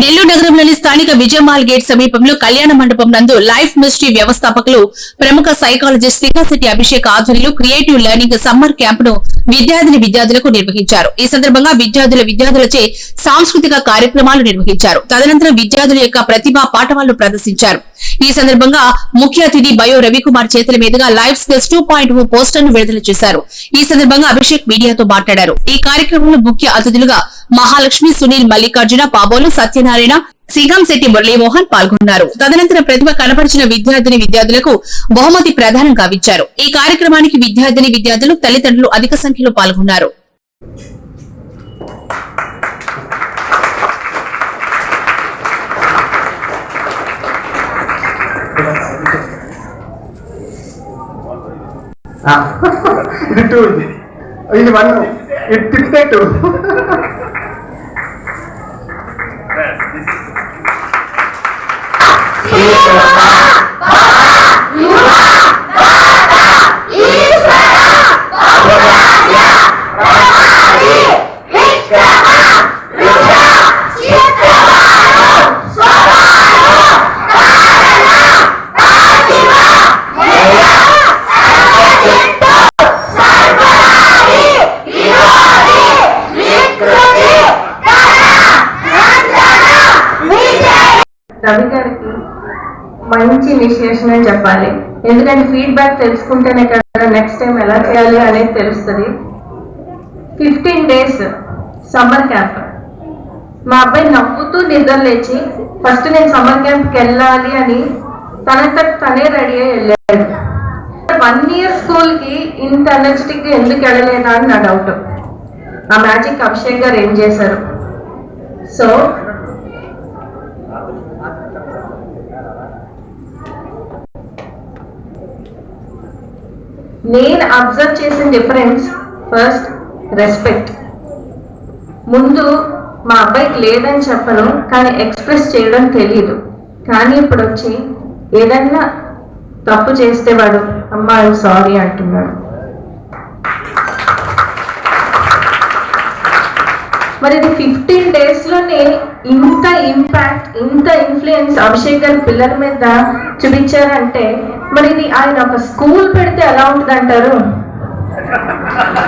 నెల్లూరు నగరంలోని స్థానిక విజయమాల్ గేట్ సమీపంలో కళ్యాణ మండపం నందు లైఫ్ మినిస్ట్రీ వ్యవస్థాపకులు ప్రముఖ సైకాలజిస్ట్ సింగశెట్టి అభిషేక్ ఆధ్వర్యంలో క్రియేటివ్ లెర్నింగ్ సమ్మర్ క్యాంపును విద్యార్థిని విద్యార్థులకు నిర్వహించారు. ఈ సందర్భంగా విద్యార్థుల విద్యార్థులచే సాంస్కృతిక కార్యక్రమాలు నిర్వహించారు. తదనంతరం విద్యార్థుల యొక్క ప్రతిభా పాఠవాలను ప్రదర్శించారు. ఈ సందర్భంగా ముఖ్య అతిథి బయో రవికుమార్ చేతుల మీదుగా లైఫ్ స్కిల్స్ టూ పాయింట్ పోస్టర్ను విడుదల చేశారు. ఈ సందర్భంగా అభిషేక్ మీడియాతో మాట్లాడారు. ఈ కార్యక్రమంలో ముఖ్య అతిథులుగా మహాలక్ష్మి సునీల్ మల్లికార్జున పాబోలు సత్యనారాయణ సిగంశెట్టి శెట్టి మురళీమోహన్ పాల్గొన్నారు. తదనంతరం ప్రతిభ కనపరిచిన విద్యార్థిని విద్యార్థులకు బహుమతి ప్రదానం గావించారు ఈ కార్యక్రమానికి విద్యార్థిని విద్యార్థులు తల్లిదండ్రులు అధిక సంఖ్యలో పాల్గొన్నారు. ఇది టూ ఇది ఇది వన్ ఇది తిప్పితే two Yes, this is Ravi గారికి మంచి ఇనిషియేషన్ అని చెప్పాలి. ఎందుకంటే ఫీడ్బ్యాక్ తెలుసుకుంటేనే కదా నెక్స్ట్ టైం ఎలా చేయాలి అనేది తెలుస్తుంది. ఫిఫ్టీన్ డేస్ సమ్మర్ క్యాంప్ మా అబ్బాయి నవ్వుతూ నిద్ర లేచి ఫస్ట్ నేను సమ్మర్ క్యాంప్కి వెళ్ళాలి అని తనంత తనే రెడీ అయ్యి వెళ్ళాడు. వన్ ఇయర్ స్కూల్కి ఇంత ఎనర్జెటిక్గా ఎందుకు వెళ్ళలేదా అని నా డౌట్ ఆ మ్యాజిక్ అభిషేక్ గారు ఏం చేశారు? సో నేను అబ్జర్వ్ చేసిన డిఫరెన్స్ ఫస్ట్ రెస్పెక్ట్ ముందు మా అబ్బాయికి లేదని చెప్పను కానీ ఎక్స్ప్రెస్ చేయడం తెలియదు కానీ ఇప్పుడు వచ్చి ఏదన్నా తప్పు చేస్తే వాడు అమ్మా సారీ అంటున్నాడు. మరి ఇది ఫిఫ్టీన్ డేస్లోనే ఇంత ఇంపాక్ట్ ఇంత ఇన్ఫ్లుయెన్స్ అభిషేక్ గారి పిల్లల మీద చూపించారంటే మరి ఇది ఆయన ఒక స్కూల్ పెడితే ఎలా ఉంటుంది అంటారు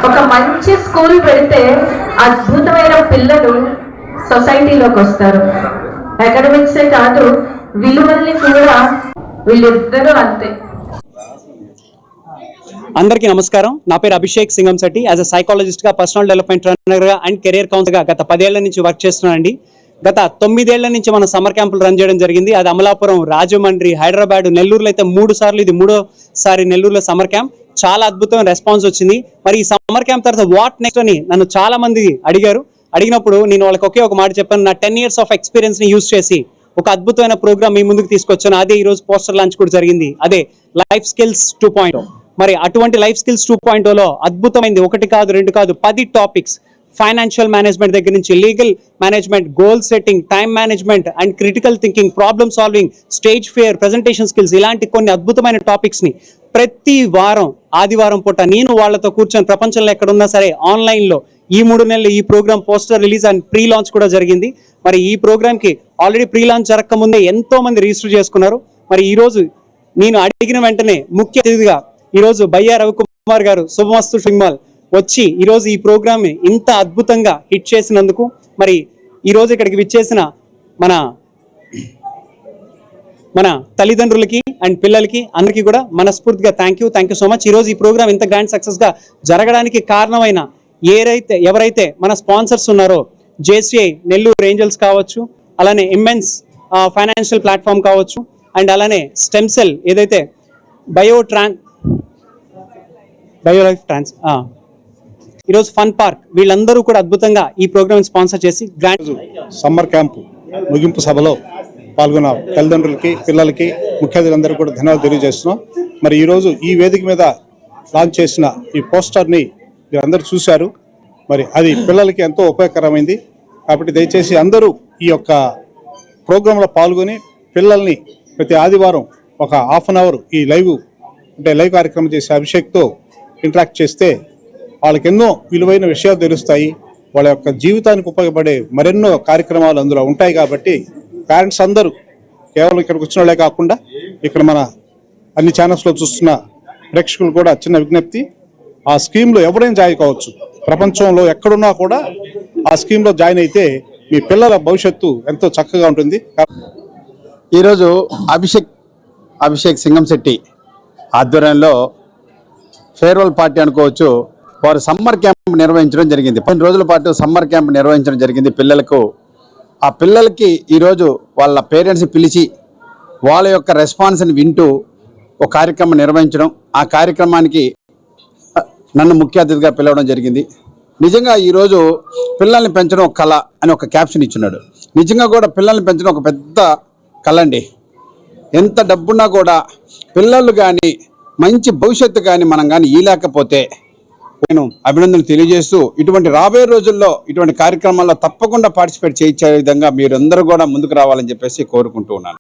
ఒక మంచి స్కూల్ పెడితే అద్భుతమైన పిల్లలు సొసైటీలోకి వస్తారు. అకాడమిక్సే కాదు విలువల్ని కూడా వీళ్ళిద్దరూ అంతే. అందరికీ నమస్కారం. నా పేరు అభిషేక్ సింగంశెట్టి. యాజ్ అ సైకాలజిస్ట్గా పర్సనల్ డెవలప్మెంట్ ట్రైనర్గా అండ్ కెరియర్ కౌన్సిలర్గా గత పదేళ్ళ నుంచి వర్క్ చేస్తున్నానండి. గత తొమ్మిదేళ్ళ నుంచి మనం సమ్మర్ క్యాంపులు రన్ చేయడం జరిగింది. అది అమలాపురం రాజమండ్రి హైదరాబాద్ నెల్లూరులో అయితే మూడు సార్లు ఇది మూడోసారి నెల్లూరులో సమ్మర్ క్యాంప్. చాలా అద్భుతమైన రెస్పాన్స్ వచ్చింది. మరి ఈ సమ్మర్ క్యాంప్ తర్వాత వాట్ నెక్స్ట్ అని నన్ను చాలా మంది అడిగారు. అడిగినప్పుడు నేను వాళ్ళకి ఒకే ఒక మాట చెప్పాను. నా టెన్ ఇయర్స్ ఆఫ్ ఎక్స్పీరియన్స్ని యూజ్ చేసి ఒక అద్భుతమైన ప్రోగ్రామ్ మీ ముందుకు తీసుకొచ్చాను. అదే ఈ రోజు పోస్టర్ లాంచ్ కూడా జరిగింది. అదే లైఫ్ స్కిల్స్ టూ పాయింట్ మరి అటువంటి లైఫ్ స్కిల్స్ టూ పాయింట్లో అద్భుతమైంది. ఒకటి కాదు రెండు కాదు పది టాపిక్స్ ఫైనాన్షియల్ మేనేజ్మెంట్ దగ్గర నుంచి legal management goal setting time management and critical thinking problem solving stage fear presentation skills ఇలాంటి కొన్ని అద్భుతమైన టాపిక్స్ని ప్రతి వారం ఆదివారం పూట నేను వాళ్ళతో కూర్చొని ప్రపంచంలో ఎక్కడున్నా సరే ఆన్లైన్లో ఈ మూడు నెలలు ఈ programme poster release and pre launch కూడా జరిగింది. మరి ఈ ప్రోగ్రామ్కి ఆల్రెడీ ప్రీ లాంచ్ జరగక ముందే ఎంతో మంది రిజిస్టర్ చేసుకున్నారు. మరి ఈరోజు నేను అడిగిన వెంటనే ముఖ్య అతిథిగా ఈ రోజు బయ్యా రవికుమార్ గారు శుభమస్తు సినిమాల్. వచ్చి ఈరోజు ఈ ప్రోగ్రామ్ని ఇంత అద్భుతంగా హిట్ చేసినందుకు మరి ఈరోజు ఇక్కడికి విచ్చేసిన మన మన తల్లిదండ్రులకి అండ్ పిల్లలకి అందరికీ కూడా మనస్ఫూర్తిగా thank you thank you so much ఈ రోజు ఈ ప్రోగ్రామ్ ఇంత గ్రాండ్ సక్సెస్గా జరగడానికి కారణమైన ఏరైతే ఎవరైతే మన స్పాన్సర్స్ ఉన్నారో జేసీఐ నెల్లూరు ఏంజల్స్ కావచ్చు అలానే ఇమ్మెన్స్ ఫైనాన్షియల్ ప్లాట్ఫామ్ కావచ్చు అండ్ అలానే స్టెమ్ సెల్ ఏదైతే బయో ట్రాన్ బయో లైఫ్ ట్రాన్స్ ఈరోజు ఫన్ పార్క్ వీళ్ళందరూ కూడా అద్భుతంగా ఈ ప్రోగ్రామ్ స్పాన్సర్ చేసి గ్రాండ్ సమ్మర్ క్యాంపు ముగింపు సభలో పాల్గొన్న తల్లిదండ్రులకి పిల్లలకి ముఖ్య అతిథులందరూ కూడా ధన్యవాదాలు తెలియజేస్తున్నాం. మరి ఈరోజు ఈ వేదిక మీద లాంచ్ చేసిన ఈ పోస్టర్ని మీరందరూ చూశారు. మరి అది పిల్లలకి ఎంతో ఉపయోగకరమైంది. కాబట్టి దయచేసి అందరూ ఈ యొక్క ప్రోగ్రాంలో పాల్గొని పిల్లల్ని ప్రతి ఆదివారం ఒక హాఫ్ అన్ అవర్ ఈ లైవ్ అంటే లైవ్ కార్యక్రమం చేసే అభిషేక్తో ఇంటరాక్ట్ చేస్తే వాళ్ళకి ఎన్నో విలువైన విషయాలు తెలుస్తాయి. వాళ్ళ యొక్క జీవితానికి ఉపయోగపడే మరెన్నో కార్యక్రమాలు అందులో ఉంటాయి కాబట్టి పేరెంట్స్ అందరూ కేవలం ఇక్కడికి వచ్చిన వాళ్ళే కాకుండా ఇక్కడ మన అన్ని ఛానల్స్లో చూస్తున్న ప్రేక్షకులు కూడా చిన్న విజ్ఞప్తి. ఆ స్కీమ్లో ఎవరైనా జాయిన్ కావచ్చు. ప్రపంచంలో ఎక్కడున్నా కూడా ఆ స్కీమ్లో జాయిన్ అయితే మీ పిల్లల భవిష్యత్తు ఎంతో చక్కగా ఉంటుంది. ఈరోజు అభిషేక్ అభిషేక్ సింగంశెట్టి ఆధ్వర్యంలో ఫేర్వెల్ పార్టీ అనుకోవచ్చు. వారు సమ్మర్ క్యాంప్ నిర్వహించడం జరిగింది. పది రోజుల పాటు సమ్మర్ క్యాంప్ నిర్వహించడం జరిగింది పిల్లలకు. ఆ పిల్లలకి ఈరోజు వాళ్ళ పేరెంట్స్ పిలిచి వాళ్ళ యొక్క రెస్పాన్స్ని వింటూ ఒక కార్యక్రమం నిర్వహించడం. ఆ కార్యక్రమానికి నన్ను ముఖ్య అతిథిగా పిలవడం జరిగింది. నిజంగా ఈరోజు పిల్లల్ని పెంచడం ఒక కళ అని ఒక క్యాప్షన్ ఇచ్చున్నాడు. నిజంగా కూడా పిల్లల్ని పెంచడం ఒక పెద్ద కళ అండి ఎంత డబ్బున్నా కూడా పిల్లలు కానీ మంచి భవిష్యత్తు కానీ మనం కానీ ఇయలేకపోతే నేను అభినందనలు తెలియజేస్తూ ఇటువంటి రాబోయే రోజుల్లో ఇటువంటి కార్యక్రమాల్లో తప్పకుండా పార్టిసిపేట్ చేయించే విధంగా మీరందరూ కూడా ముందుకు రావాలని చెప్పేసి కోరుకుంటూ ఉన్నాను.